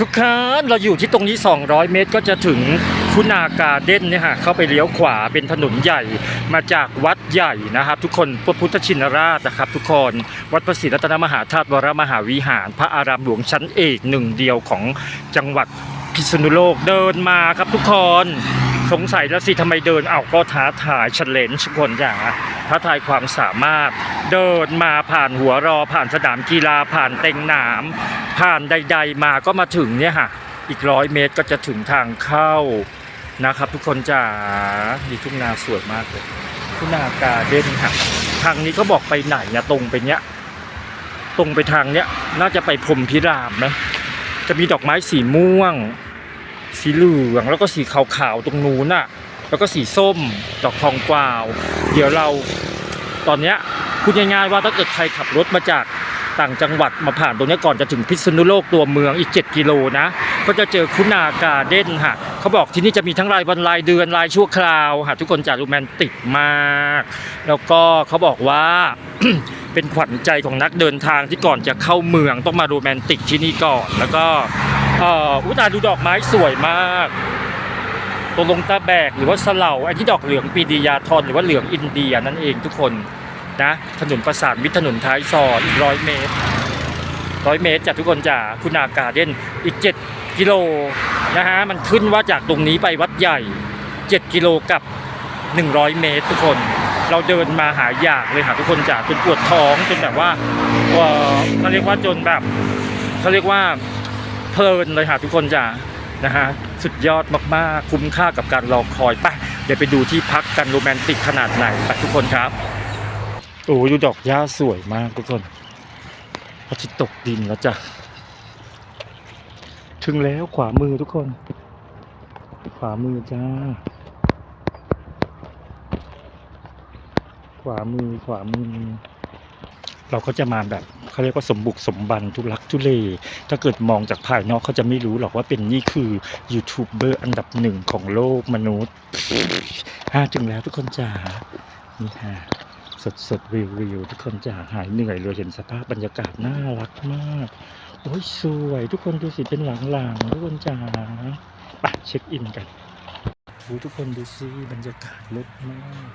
ทุกครั้งเราอยู่ที่ตรงนี้ 200 เมตรก็จะถึงคุณาการเด้นเนี่ยฮะเข้าไปเลี้ยวขวาเป็นถนนใหญ่มาจากวัดใหญ่นะครับ ทุกคนพระพุทธชินราชนะครับ ทุกคนวัดพระศรีรัตนมหาธาตุวรมหาวิหาร พระอารามหลวงชั้นเอกหนึ่งเดียวของจังหวัดพิษณุโลกเดินมาครับทุกคน สงสัยแล้วสิทำไมเดินเอาก็ท้าทายเฉลนทุกคนอย่างอะท้าทายความสามารถ เดินมาผ่านหัวรอผ่านสนามกีฬาผ่านเต็งหนาม ผ่านใด ๆ มาก็มาถึงเนี่ยฮะอีกร้อยเมตรก็จะถึงทางเข้านะครับ ทุกคนจ๋าดีทุ่งนาสวยมากเลยทุ่งนาการเด่นค่ะทางนี้เขาบอกไปไหนนี่ยตรงไปเนี้ย ตรงไปทางเนี้ย น่าจะไปพรมพิรามไหมจะมีดอกไม้สีม่วง สีเหลืองแล้วก็สีขาวๆตรงนู้นน่ะ แล้วก็สีส้มดอกทองกวาว เดี๋ยวเราตอนเนี้ยพูดง่ายๆว่าถ้าเกิดใครขับรถมาจากต่างจังหวัดมาผ่านตรงนี้ก่อนจะถึงพิษณุโลกตัวเมืองอีก 7 กิโลนะ ก็จะเจอคุณาการเด้นค่ะเขาบอกที่นี่จะมีทั้งรายวันรายเดือนรายชั่วคราวค่ะทุกคนจะโรแมนติกมาก แล้วก็เขาบอกว่า เป็นขวัญใจของนักเดินทางที่ก่อนจะเข้าเมืองต้องมาโรแมนติกที่นี่ก่อน แล้วก็อุตาดูดอกไม้สวยมากตกลงตาแบกหรือว่าสเลาไอ้ที่ดอกเหลืองปีดียาทอนหรือว่าเหลืองอินเดียนั่นเองทุกคนนะถนนประสานมิตรถนนท้ายซอยอีกร้อยเมตรร้อยเมตรจากทุกคนจากคุณากาเด่นอีก 7 กิโลนะฮะมันขึ้นว่าจากตรงนี้ไปวัดใหญ่ 7 กิโลกับ 100 เมตรทุกคน เราเดินมาหาอยากเลยค่ะทุกคนจากจนปวดท้องจนแบบว่าเขาเรียกว่าจนแบบเขาเรียกว่าเพลินเลยค่ะทุกคนจ้านะฮะสุดยอดมากๆ คุ้มค่ากับการรอคอยไปเดี๋ยวไปดูที่พักกันโรแมนติกขนาดไหนไปทุกคนครับโอ้ดูดอกหญ้าสวยมากทุกคนพระอาทิตตกดินแล้วจ้ะถึงแล้วขวามือทุกคน ขวามือจ้า วามือขวามือ เราก็จะมาแบบเขาเรียกว่าสมบุกสมบันทุลักทุเล ถ้าเกิดมองจากภายนอกเขาจะไม่รู้หรอกว่าเป็นนี่คือยูทูบเบอร์อันดับหนึ่งของโลกมนุษย์ฮ่าถึงแล้วทุกคนจ๋านี่ฮะสดสดวิววิวทุกคนจ๋าหายเหนื่อยเลยเห็นสภาพบรรยากาศน่ารักมาก โอ้ยสวยทุกคนดูสิเป็นหลังๆทุกคนจ๋าไปเช็คอินกันทุกคนดูสิบรรยากาศลิศมาก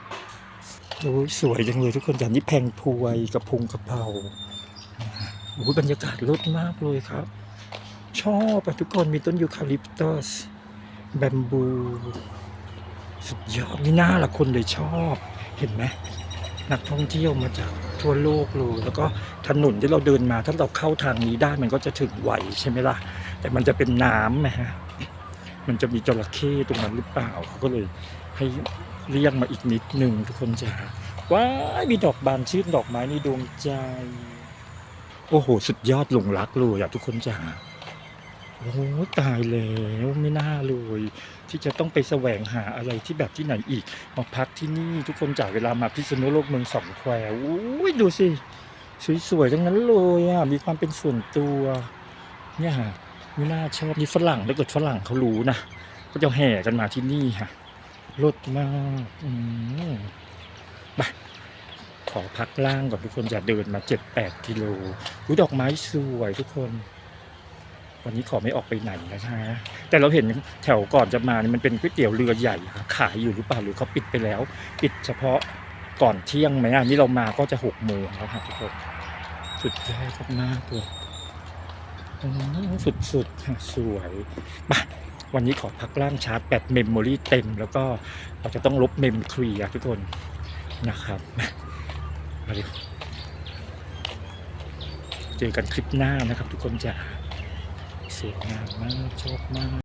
โอ้สวยจังเลยทุกคนอย่างนี้แพงพวยกระพงกระเพราโอ้บรรยากาศรดมากเลยครับ ชอบอะทุกคนมีต้นยูคาลิปตัสแบมบู สุดยอดนี่น่าละคนเลยชอบเห็นไหมนักท่องเที่ยวมาจากทั่วโลกเลยแล้วก็ถนนที่เราเดินมา ถ้าเราเข้าทางนี้ได้มันก็จะถึงไหวใช่ไหมล่ะ แต่มันจะเป็นน้ำนะฮะมันจะมีจระเข้ตรงนั้นหรือเปล่าเขาก็เลย ให้เรียกมาอีกนิดหนึ่งทุกคนจ้าว้ามีดอกบานชื่นดอกไม้ในดวงใจ โอ้โห สุดยอดหลงรักเลยอะทุกคนจ้าโอ้โตายแล้วไม่น่าเลยที่จะต้องไปแสวงหาอะไรที่แบบที่ไหนอีก มาพักที่นี่ทุกคนจากเวลามาพิษณุโลกเมืองสองแควอุ้ยดูสิ สวยๆทั้งนั้นเลยอะมีความเป็นส่วนตัว เนี่ยฮะไม่น่าชอบนี่ฝรั่งถ้าเกิดฝรั่งเขารู้นะก็จะแห่กันมาที่นี่ค่ะ รถมากอืมไปขอพักล่างก่อนทุกคนจะเดินมาเจ็ดแปดกิโลอุ้ยดอกไม้สวยทุกคน วันนี้ขอไม่ออกไปไหนนะคะแต่เราเห็นแถวก่อนจะมานี่มันเป็นก๋วยเตี๋ยวเรือใหญ่ค่ะขายอยู่หรือเปล่าหรือเขาปิดไปแล้ว ปิดเฉพาะก่อนเที่ยงไหมอะนี่เรามาก็จะหกโมงแล้วค่ะทุกคนสุดยอดมากเลยอืมสุดๆสวยมา วันนี้ขอพักล่างชาร์จแบตเมมโมรี่เต็ม แล้วก็เราจะต้องลบเมมครีอะทุกคนนะครับมามาดิเจอกันคลิปหน้านะครับทุกคนจะสวยงามมากชอบมาก